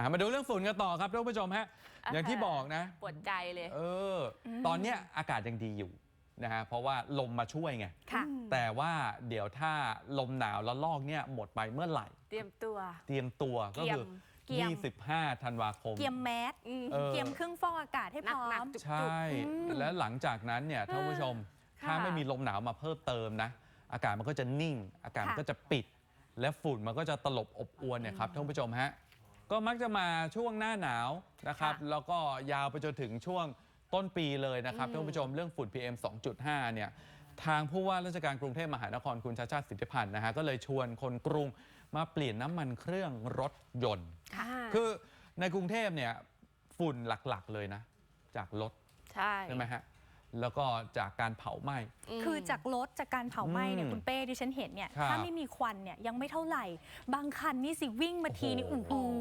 อะมาดูเรื่องฝุ่นกันต่อครับท่านผู้ชมฮะอ่าฮะอย่างที่บอกนะ ปวดใจเลยเอออ ตอนเนี้ยอากาศยังดีอยู่นะฮะเพราะว่าลมมาช่วยไง ค่ะ แต่ว่าเดี๋ยวถ้าลมหนาวแล้วลอกเนี่ยหมดไปเมื่อไหร่ เตรียมตัว เตรียมตัวก็คือ เกียม 25 ธันวาคม เกียมแมสอืมเออ เกียมเครื่องฟอกอากาศให้พร้อหนักมๆจุก ใช่ และหลังจากนั้นเนี่ยท่านผู้ชม ค่ะถ้าไม่มีลมหนาวมาเพิ่มเติมนะ อากาศมันก็จะนิ่ง อากาศมันค่ะ ก็จะปิด และฝุ่นมันก็จะตลบอบอวนเนี่ยครับท่านผู้ชมฮะ ก็มักจะมาช่วงหน้าหนาวนะครับ ค่ะแล้วก็ยาวไปจนถึงช่วงต้นปีเลยนะครับท่านผู้ชมเรื่องฝุ่น PM 2.5 เนี่ย ทางผู้ว่าราชการกรุงเทพมหานครคุณชาติชาติสิทธิพันธ์นะฮะก็เลยชวนคนกรุงมาเปลี่ยนน้ำมันเครื่องรถยนต์ ค่ะ คือในกรุงเทพเนี่ยฝุ่นหลักๆเลยนะ จากรถ ใช่ ใช่ไหมฮะ แล้วก็จากการเผาไหม้มคือจากรถจากการเผาไหม้เนี่ยอืมคุณเป้ที่ฉันเห็นเนี่ยครับถ้าไม่มีควันเนี่ยยังไม่เท่าไหร่ บางคันนี่สิวิ่งมาทีนี่โอ้โอ้โห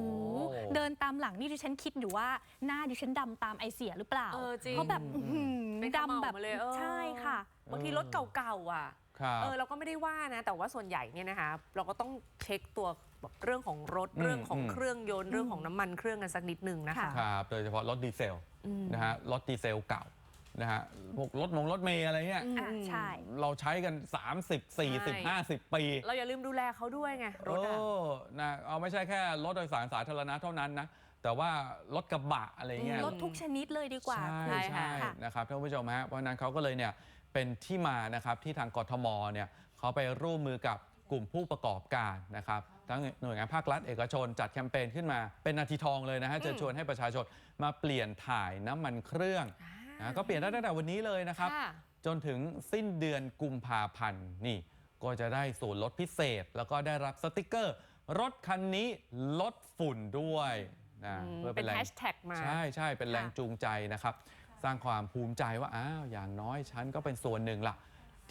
โหเดินตามหลังนี่ดิฉันคิดอยู่ว่าหน้าดิฉันดำตามไอเสียหรือเปล่าเออจริงเพราะแบบอื้อหือเป็นขม่าดำแบบมาเลยเออใช่ค่ะ บางทีรถเก่าๆอะ ครับเออเราก็ไม่ได้ว่านะ แต่ว่าส่วนใหญ่เนี่ยนะคะ เราก็ต้องเช็คตัวแบบเรื่องของรถอืมเรื่องของอืม เครื่องยนต์เรื่องของน้ำมันเครื่องกันสักนิดนึงนะคะค่ะครับโดยเฉพาะรถดีเซลอืม นะฮะรถดีเซลเก่า นะฮะพวกรถมงรถเมย์อะไรเงี้ยอะใช่ เราใช้กัน 30ใช่40 50 ปีเราอย่าลืมดูแลเขาด้วยไงรถเออะอนะเอาไม่ใช่แค่รถโดยสารสาธารณะเท่านั้นนะ แต่ว่ารถกระบะอะไรเงี้ยรถทุกชนิดเลยดีกว่าใช่คุณใช่ค่ะ นะครับท่านผู้ชมฮะเพราะฉะนั้นเขาก็เลยเนี่ยเป็นที่มานะครับที่ทางกทมเนี่ยเขาไปร่วมมือกับกลุ่มผู้ประกอบการนะครับทั้งหน่วยงานภาครัฐเอกชน จัดแคมเปญขึ้นมาเป็นนาทีทองเลยนะฮะจะชวนให้ประชาชนมาเปลี่ยนถ่ายน้ำมันเครื่อง นะก็เปลี่ยนได้ตั้งแต่วันนี้เลยนะครับ ค่ะ จนถึงสิ้นเดือนกุมภาพันธ์นี่ ก็จะได้ส่วนลดพิเศษ แล้วก็ได้รับสติกเกอร์ รถคันนี้ลดฝุ่นด้วยนะอืมพื่อเป็นแรงแฮชแท็กมา ใช่ใช่เป็นแรงค่ะจูงใจนะครับ สร้างความภูมิใจว่าอ้าวอย่างน้อยฉันก็เป็นส่วนหนึ่งล่ะ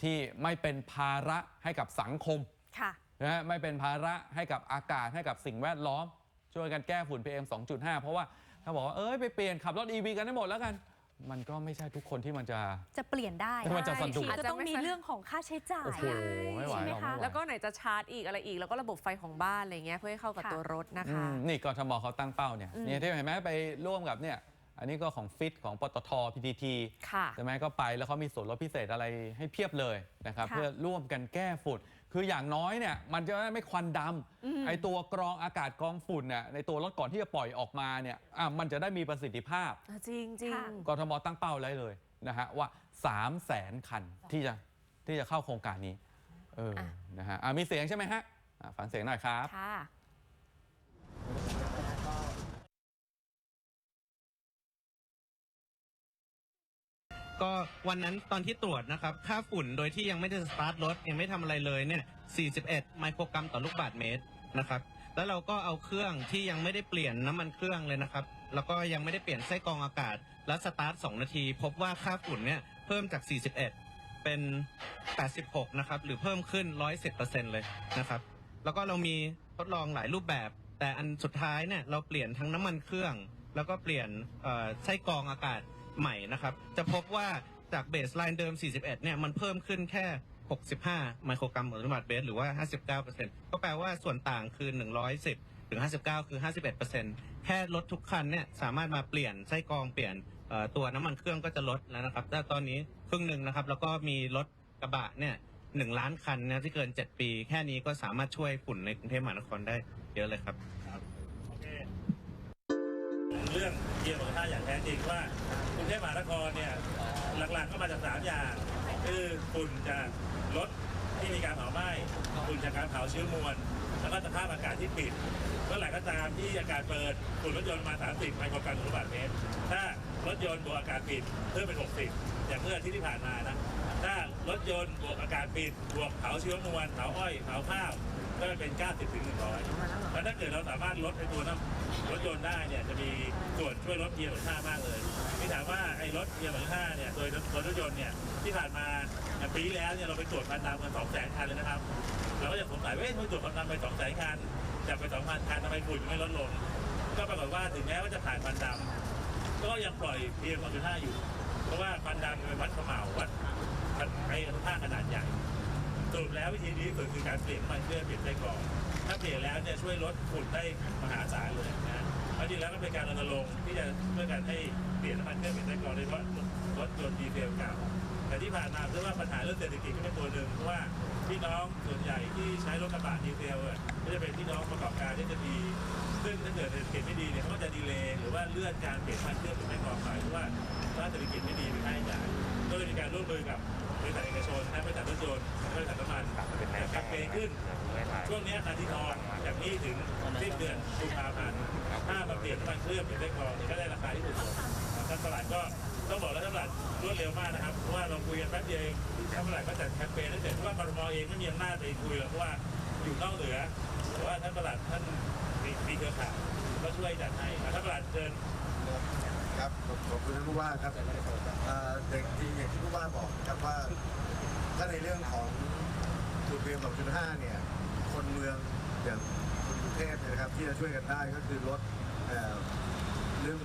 ที่ไม่เป็นภาระให้กับสังคม ค่ะ นะฮะไม่เป็นภาระให้กับอากาศให้กับสิ่งแวดล้อม ช่วยกันแก้ฝุ่น PM 2.5 เพราะว่า ถ้าบอกว่า เอ้ย ไปเปลี่ยนขับรถ EV กันได้หมดแล้วกัน มันก็ไม่ใช่ทุกคนที่มันจะ จะเปลี่ยนได้มันจะสะดวก บางทีก็ต้องมีเรื่องของค่าใช้จ่าย โอ้โหไม่ไหวใช่ไหมหรอกคะ ไม่ไหแล้วก็ไหนจะชาร์จอีกอะไรอีก แล้วก็ระบบไฟของบ้านอะไรเงี้ยเพื่อให้เข้ากับค่ะ ตัวรถนะอืคะ มนี่กทมเขาตั้งเป้าเนี่ยเนี่ยที่เห็นไหมไปร่วมกับเนี่ยอันนี้ก็ของฟิตของปตท PTT ค่ะ ใช่ไหมก็ไปแล้วเขามีส่วนลดพิเศษอะไรให้เพียบเลยนะครับค่ะ เพื่อร่วมกันแก้ฝุ่น คืออย่างน้อยเนี่ยมันจะไม่ควันดำไอตัวกรองอากาศกรองฝุ่นเนี่ยในตัวรถก่อนที่จะปล่อยออกมาเนี่ยอะมันจะได้มีประสิทธิภาพจริงจริงค่ะกทมตั้งเป้าไว้เลยนะฮะว่า 3 0 0แสนคันที่จะที่จะเข้าโครงการนี้เอออะนะฮะอะมีเสียงใช่ไหมฮะอะฟังเสียงหน่อยครับค่ะ ก็วันนั้นตอนที่ตรวจนะครับ ค่าฝุ่นโดยที่ยังไม่ได้สตาร์ทรถยังไม่ทำอะไรเลยเนี่ย 41 ไมโครกรัมต่อลูกบาศก์เมตรนะครับ แล้วเราก็เอาเครื่องที่ยังไม่ได้เปลี่ยนน้ำมันเครื่องเลยนะครับ แล้วก็ยังไม่ได้เปลี่ยนไส้กรองอากาศ แล้วสตาร์ท 2 นาที พบว่าค่าฝุ่นเนี่ยเพิ่มจาก 41 เป็น 86 นะครับ หรือเพิ่มขึ้น 110%เลยนะครับ แล้วก็เรามีทดลองหลายรูปแบบ แต่อันสุดท้ายเนี่ยเราเปลี่ยนทั้งน้ำมันเครื่อง แล้วก็เปลี่ยนไส้กรองอากาศ ใหม่นะครับ จะพบว่าจากเบสไลน์เดิม 41 เนี่ย มันเพิ่มขึ้นแค่ 65 ไมโครกรัมต่อลูกบาศก์เมตรหรือว่า 59%ก็แปลว่าส่วนต่างคือ 110 ถึง 59 คือ 51%แค่รถทุกคันเนี่ยสามารถมาเปลี่ยนไส้กรองเปลี่ยนตัวน้ำมันเครื่องก็จะลดแล้วนะครับแต่ตอนนี้ครึ่งหนึ่งนะครับ แล้วก็มีรถกระบะเนี่ยหนึ่งล้านคันนะที่เกิน 7 ปี แค่นี้ก็สามารถช่วยฝุ่นในกรุงเทพมหานครได้เยอะเลยครับ โอเค เรื่อง กียร์ของท่าอย่างแท้จริงว่ากรุงเทพมหานครเนี่ยหลักๆก็มาจากสามอย่าง คือฝุ่นจากรถที่มีการเผาไหม้ฝุ่นจากการเผาเชื้อมวลแล้วก็สภาพอากาศที่ปิดเมื่อไหร่ก็ตามที่อากาศเปิดฝุ่นรถยนต์มา 30ไมโครกรัมต่อลูกบาศก์เมตร ถ้ารถยนต์บวกอากาศปิดเพิ่มเป็น 60 อย่างเมื่ออาที่ที่ผ่านมานะถ้ารถยนต์บวกอากาศปิดบวกเผาเชื้อมวลเผาอ้อยเผาข้าว ก็จะเป็น 90ถึง100แล้วถ้าเกิดเราสามารถลดในตัวน้ำรถยนต์ได้เนี่ยจะมีส่วนช่วยลด PM 2.5มากเลยที่ถามว่าไอ้รถ PM 2.5เนี่ยโดยโดยรถยนต์เนี่ยที่ผ่านมาปีแล้วเนี่ยเราไปตรวจคันดำกัน2แสนคันเลยนะครับเราก็จะสงสัยว่าเอ๊ะทำไมตรวจคันดำไป2แสนคันจากไป2,000คันทำไมฝุ่นไม่ลดลง ก็ปรากฏว่าถึงแม้ว่าจะผ่านคันดำก็ยังปล่อย PM 2.5อยู่ เพราะว่าคันดำเป็นวัดขมาววัดไอ้อนุภาขนาดใหญ่ สรุปแล้ววิธีนี้สุดคือการเปลี่ยนน้ำมันเครื่องเปลี่ยนไส้กรองถ้าเปลี่ยนแล้วเนี่ยช่วยลดฝุ่นได้มหาศาลเลยนะเอาจริงแล้วก็เป็นการรณรงค์ที่จะช่วยกันให้เปลี่ยนน้ำมันเครื่องเป็นไส้กรองโดยเฉพาะรถยนต์ดีเซลเก่าแต่ที่ผ่านมาคือว่าปัญหาเรื่องเศรษฐกิจก็เป็นตัวหนึ่งเพราะว่าพี่น้องส่วนใหญ่ที่ใช้รถกระบะดีเซลอะก็จะเป็นพี่น้องประกอบการที่จะดีซึ่งถ้าเกิดเศรษฐกิจไม่ดีเนี่ยเขาก็จะดีเลย์หรือว่าเลื่อนการเปลี่ยนน้ำมันเครื่องเป็นไส้กรองไปเพราะว่าถ้าเศรษฐกิจไม่ดีเป็นค่าใช้จ่ายก็เลยมีการร่วมมือกับ บริษัทเอกชนและบริษัทรถยนต์และบริษัทน้ำมันแต่แคมเปญขึ้น ช่วงเนี้ยนาทีทองจากนี้ถึงสิ้นเดือนกุมภาพันธ์ถ้ามาเปลี่ยนน้ำมันเครื่องเปลี่ยนไส้กรองเนี่ยก็ได้ราคาที่ถูกกว่าท่านตลาดก็ต้องบอกแล้วท่านตลาดรวดเร็วมากนะครับเพราะว่าเราคุยกันแป๊บเดียวเองท่านตลาดก็จัดแคมเปญได้เสร็จเพราะว่ากรทมเองไม่มีอำนาจไปคุยหรอกเพราะว่าอยู่นอกเหนือแต่ว่าท่านตลาดท่านมีมีเครือข่ายก็ช่วยจัดให้ท่านตลาดเชิญ ครับขอบคุณท่านผู้ว่าครับเด็กจริงอย่างที่ผู้ว่าบอกครับว่าถ้าในเรื่องของจุดเรียม2.5เนี่ย คนเมืองอย่างคนกรุงเทพนะครับ ที่จะช่วยกันได้ก็คือลดเรื่อง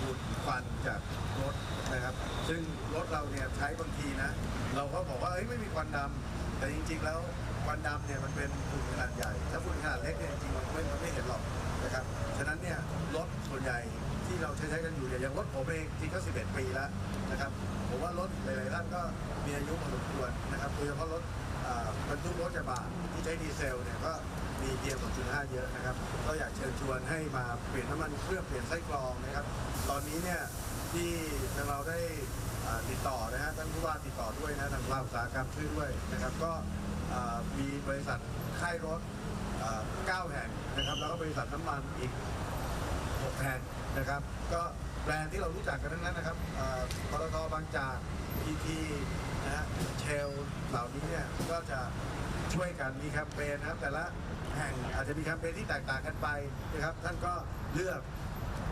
ฝุ่นควันจากรถนะครับ ซึ่งรถเราเนี่ยใช้บางทีนะ เราก็บอกว่าเฮ้ยไม่มีควันดำแต่จริง ๆ แล้วควันดำเนี่ยมันเป็นฝุ่นขนาดใหญ่ ถ้าฝุ่นขนาดเล็กเนี่ยจริงๆมันไม่มันไม่เห็นหรอกนะครับ ฉะนั้นเนี่ยรถ ใช้กันอยู่เนี่ยอย่างรถผมเองจริงก็ 11 ปีแล้วนะครับผมว่ารถหลายๆท่านก็มีอายุพอสมควรนะครับโดยเฉพาะรถบรรทุกรถกระบะที่ใช้ดีเซลเนี่ยก็มีเพียง2.5 เยอะนะครับก็อยากเชิญชวนให้มาเปลี่ยนน้ำมันเครื่องเปลี่ยนไส้กรองนะครับ ตอนนี้เนี่ยที่ทางเราได้ติดต่อนะฮะท่านผู้ว่าติดต่อด้วยนะทางภาคอุตสาหกรรมช่วยด้วยนะครับ ก็มีบริษัทค่ายรถอ่าเก้าแห่งนะครับ แล้วก็บริษัทน้ำมันอีก 6 แห่ง นะครับ ก็แบรนด์ที่เรารู้จักกันทั้งนั้นนะครับเอ่อปตทบางจาก PT นะฮะเชลเหล่านี้เนี่ยก็จะช่วยกันมีแคมเปญนะครับ แต่ละแห่งอาจจะมีแคมเปญที่แตกต่างกันไปนะครับ ท่านก็เลือก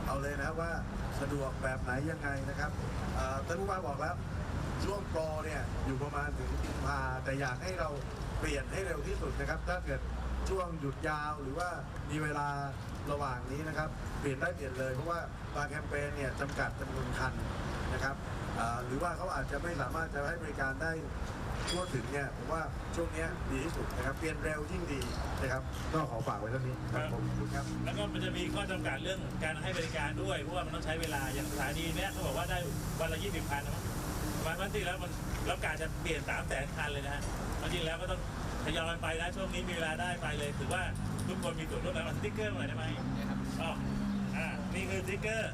เอาเลยนะครับว่าสะดวกแบบไหนยังไงนะครับท่านผู้ว่าบอกแล้วช่วงโปรเนี่ยอยู่ประมาณถึงกุมภาแต่อยากให้เราเปลี่ยนให้เร็วที่สุดนะครับ ถ้าเกิด ช่วงหยุดยาวหรือว่ามีเวลาระหว่างนี้นะครับเปลี่ยนได้เปลี่ยนเลยเพราะว่าบางแคมเปญเนี่ยจำกัดจำนวนคันนะครับอ่าหรือว่าเขาอาจจะไม่สามารถจะให้บริการได้ทั่วถึงเนี่ยผมว่าช่วงเนี้ยดีที่สุดนะครับเปลี่ยนเร็วยิ่งดีนะครับก็ขอฝากไว้เท่านี้ครับผมขอบคุณครับ แล้วก็มันจะมีข้อจำกัดเรื่องการให้บริการด้วยเพราะว่ามันต้องใช้เวลาอย่างสถานีเนี้ยเขาบอกว่าได้วันละ20คันนะมั้งวันวันที่แล้วมันแล้วการจะเปลี่ยน3 0 0แสนคันเลยนะฮะวันที่แล้วก็ต้องท ยอยไปนะช่วงนี้มีเวลาได้ไปเลยถือว่าทุกคนมีส่วนร่วมกันเอาสติ๊กเกอร์มาหน่อยได้ไหมอ๋ออ่านี่คือสติ๊กเกอร์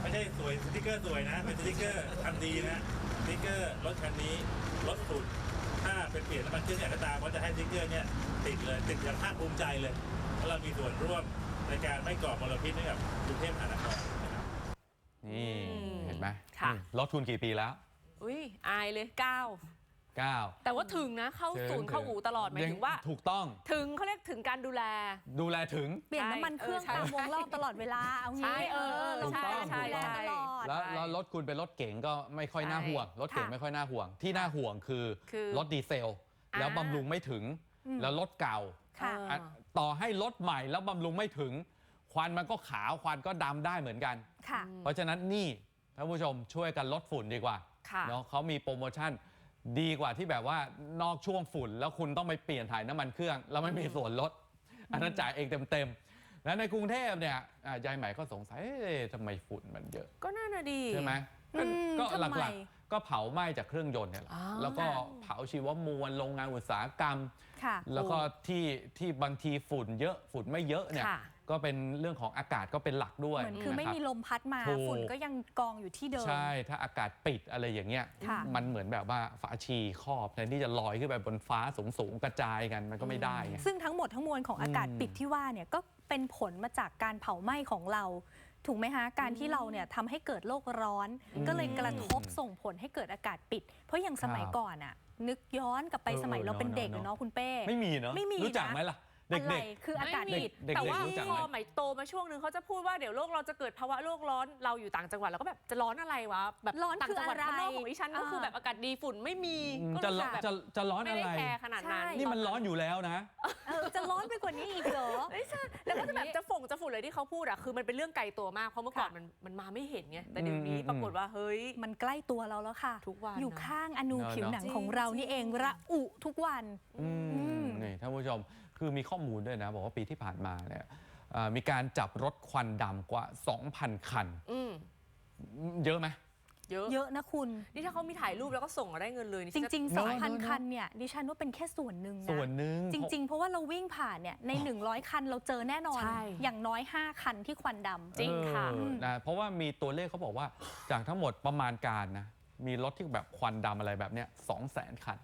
ไม่ใช่สวยสติ๊กเกอร์สวยนะเป็นสติ๊กเกอร์ทำดีนะสติ๊กเกอร์รถคันนี้รถฝุ่นถ้าเป็นเปลี่ยนน้ำมันเครื่องอย่างก็ตามก็จะให้สติ๊กเกอร์เนี่ยติดเลยติดอย่างภาคภูมิใจเลยเพราะเรามีส่วนร่วมในการไม่ก่อมลพิษให้กับกรุงเทพมหานครนะครับนี่อืมเห็นไหมค่ะอืมลดทุนกี่ปีแล้ว อุ้ยอายเลยเก้า 9 แต่ว่าถึงนะเข้าศูนย์เข้าอู่ตลอดหมายถึงว่า ถูกต้องถึงเขาเรียกถึงการดูแล ดูแลถึง เปลี่ยนน้ำมันเครื่องใช่ตามวงรอบตลอดเวลา เอางี้ใช่เออเออลงใช่ไปใช่ดูแลใช่ ตลอด แล้วใช่แล้วรถคุณเป็นรถเก๋งก็ไม่ค่อยใช่น่าห่วง รถเก๋งค่ะไม่ค่อยน่าห่วง ที่น่าห่วงคือคือรถดีเซล อ่า แล้วบำรุงไม่ถึง อืม แล้วรถเก่าค่ะ เอออะต่อให้รถใหม่แล้วบำรุงไม่ถึง ควันมันก็ขาวควันก็ดำได้เหมือนกัน ค่ะ เพราะฉะนั้นนี่ท่านผู้ชมช่วยกันลดฝุ่นดีกว่าค่ะ เนาะเขามีโปรโมชั่น ดีกว่าที่แบบว่านอกช่วงฝุ่น แล้วคุณต้องไปเปลี่ยนถ่ายน้ำมันเครื่อง แล้วไม่มีส่วนลด อันนั้นจ่ายเองเต็มๆ แล้วในกรุงเทพเนี่ยอะยายใหม่ก็สงสัยเอ๊ะทำไมฝุ่นมันเยอะ ก็น่าน่ะดี ใช่ไหมอืมก็ทำไมหลักๆ ก็เผาไหม้จากเครื่องยนต์เนี่ยแหละอ๋อแล้วก็เผาชีวมวลโรงงานอุตสาหกรรม ค่ะ แล้วก็ที่ที่บางทีฝุ่นเยอะฝุ่นไม่เยอะเนี่ย ค่ะ ก็เป็นเรื่องของอากาศก็เป็นหลักด้วยเหมือนคือไม่นะรับมีลมพัดมาถูก ฝุ่นก็ยังกองอยู่ที่เดิม ใช่ ถ้าอากาศปิดอะไรอย่างเงี้ย ค่ะ มันเหมือนแบบว่าฝาชีครอบแทนที่จะลอยขึ้นไปบนฟ้าสูงๆกระจายกันมันก็ไม่ได้ไง ซึ่งทั้งหมดทั้งมวลของอากาศอืมปิดที่ว่าเนี่ยก็เป็นผลมาจากการเผาไหม้ของเรา ถูกไหมฮะการที่เราเนี่ยทำให้เกิดโลกร้อนก็เลยกระทบส่งผลให้เกิดอากาศปิด เพราะอย่างสมัยก่อนอะนึกย้อนกลับไปเออสมัยเราเป็นเด็กเนอะอะ เนาะคุณเป้ ไม่มีเนอะไม่มีรู้จักนะ ไหมล่ะ อะไรเด็กคืออากาศไม่มีปิดเด็กๆแต่ว่ารู้จักไหมพอใหม่โตมาช่วงหนึ่งเขาจะพูดว่าเดี๋ยวโลกเราจะเกิดภาวะโลกร้อนเราอยู่ต่างจังหวัดเราก็แบบจะร้อนอะไรวะแบบร้อนต่างจังหวัดคืออะไรข้างนอกของดิฉันก็คืออ่าแบบอากาศดีฝุ่นไม่มีๆอืมก็จะรู้ร้สึอกนแบบจะจะร้อนไม่อะได้ไร แคร์ขนาดนั้นใช่ นี่มันร้อนอยู่แล้วนะ เออจะร้อนไปกว่านี้อีกเหรอ ไม่ใช่แล้วก็จะแบบจะฝงจะฝุ่นเลยที่เขาพูดอะคือมันเป็นเรื่องไกลตัวมากเพราะเมื่อก่อนค่ะมันมันมาไม่เห็นไงแต่เดี๋ยวนี้อืม ปรากฏว่าเฮ้ย มันใกล้ตัวเราแล้วค่ะ ทุกวันอยู่นะ ข้างอนูเนอะ ผิวหนังเนอะของเรานี่เองระอุทุกวัน อืมอืมนี่ท่านผู้ชม คือมีข้อมูลด้วยนะ บอกว่าปีที่ผ่านมาเนี่ยเอ่อมีการจับรถควันดำกว่า 2,000 คัน อืมเยอะไหม เยอะเยอะนะคุณ นี่ถ้าเขามีถ่ายรูปแล้วก็ส่งมาได้เงินเลยนี่จริงๆ น้อย2,000 คันเนี่ยดิฉันว่าเป็นแค่ส่วนหนึ่งนะส่วนหนึ่ง จริง ๆ เพราะว่าเราวิ่งผ่านเนี่ยใน 100 คันเราเจอแน่นอน ใช่ อย่างน้อย 5 คันที่ควันดำ จริงค่ะ เออนะเพราะว่ามีตัวเลขเขาบอกว่าจากทั้งหมดประมาณการนะ มีรถที่แบบควันดำอะไรแบบเนี้ยสองแสนคัน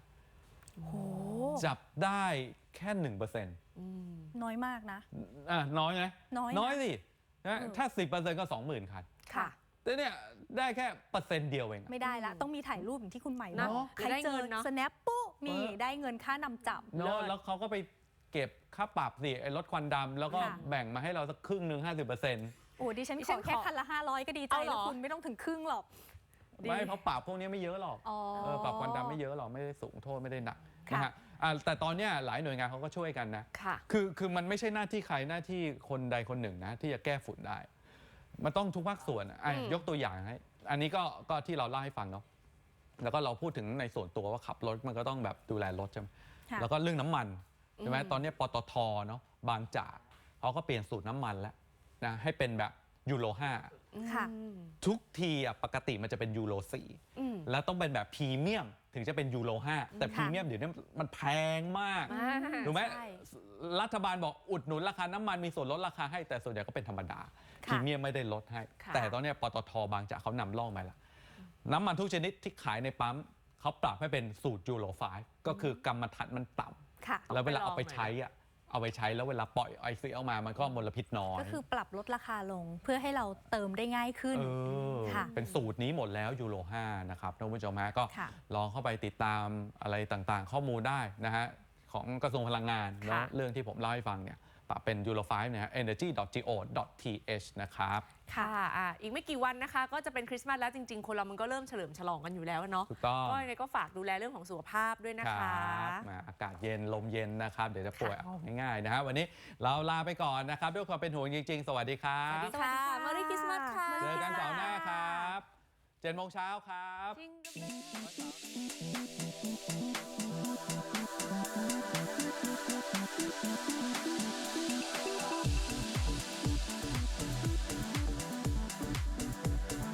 โอ้โห จับได้แค่หนึ่งเปอร์เซ็นต์อืมน้อยมากนะ อะน้อยไหมน้อยนะ น้อยสินะเออถ้าสิบเปอร์เซ็นต์ก็สองหมื่นคันค่ะ แต่เนี่ยได้แค่เปอร์เซ็นต์เดียวเองอะ ไม่ได้ละ ต้องมีถ่ายรูปอย่างที่คุณใหม่นะบอกเดี๋ยวใครได้เจเงิอนเนอะ snap ปุ๊บนี่เออ ได้เงินค่านำจับ เนอะเลิศแล้วเขาก็ไปเก็บค่าปรับสิไอ้รถควันดำแล้วก็ค่ะ แบ่งมาให้เราสักครึ่งหนึ่งห้าสิบเปอร์เซ็นต์โอ้ดิฉันดิขฉัอนขอแค่คันละ500ก็ดีใจเอาเหรแล้วอคุณไม่ต้องถึงครึ่งหรอก ดี ไม่เพราะปรับพวกนี้ไม่เยอะหรอก อ๋อ เออปรับควันดำไม่เยอะหรอกไม่ได้สูงโทษไม่ได้หนักค่ะ นะฮะ อะแต่ตอนเนี้ยหลายหน่วยงานเขาก็ช่วยกันนะ ค่ะ คือคือมันไม่ใช่หน้าที่ใครหน้าที่คนใดคนหนึ่งนะ ที่จะแก้ฝุ่นได้ มันต้องทุกภาคส่วนอะอะอืม ยกตัวอย่างให้อันนี้ก็ก็ที่เราเล่าให้ฟังเนาะแล้วก็เราพูดถึงในส่วนตัวว่าขับรถมันก็ต้องแบบดูแลรถใช่ไหมค่ะ แล้วก็เรื่องน้ำมันใช่ไหมอืมตอนนี้ปตทเนาะบางจากเขาก็เปลี่ยนสูตรน้ำมันแล้วนะให้เป็นแบบยูโร5 ค่ะอืมทุกทีอะปกติมันจะเป็นยูโร4อืม แล้วต้องเป็นแบบพรีเมียมถึงจะเป็นยูโร5แต่พรีเมียมเดี๋ยวนี้มันแพงมาก อ่า ถูกไหมใช่รัฐบาลบอกอุดหนุนราคาน้ำมันมีส่วนลดราคาให้แต่ส่วนใหญ่ก็เป็นธรรมดาพค่ะรีเมียมไม่ได้ลดให้ ค่ะ แต่ตอนเนี้ยปตทบางจากเขานำร่องมาแล้วน้ำมันทุกชนิดที่ขายในปั๊มเขาปรับให้เป็นสูตรยูโร5ก็คือกรรมฐานมันต่ำค่ะ แล้วเวลาเอาไปลองหน่อยใช้อะ เอาไปใช้แล้วเวลาปล่อยไอซีออกมามันก็มลพิษน้อยก็คือปรับลดราคาลงเพื่อให้เราเติมได้ง่ายขึ้นเออค่ะ เป็นสูตรนี้หมดแล้วยูโร5นะครับท่านผู้ชมฮะก็ค่ะลองเข้าไปติดตามอะไรต่างๆ ข้อมูลได้นะฮะของกระทรวงพลังงานเนาะค่ะ เรื่องที่ผมเล่าให้ฟังเนี่ยปรับ เป็น Euro 5เนี่ย energy.go.th นะครับ ค่ะอะ อีกไม่กี่วันนะคะ ก็จะเป็นคริสต์มาสแล้วจริง ๆ คนเรามันก็เริ่มเฉลิมฉลองกันอยู่แล้วเนาะถูกต้อง ก็ยังไงก็ฝากดูแลเรื่องของสุขภาพด้วยนะคคะรับมาอากาศเย็นลมเย็นนะครับ เดี๋ยวจะป่วยเอาง่ายๆนะฮะวันนี้เราลาไปก่อนนะครับ ด้วยความเป็นห่วงจริง ๆ สวัสดีครัสวัสบ ดีค่ะ Merry Christmas ค่ะ เจอกันเสาร์หน้าครับเจ็ดโมงเช้าครับ Jingle bell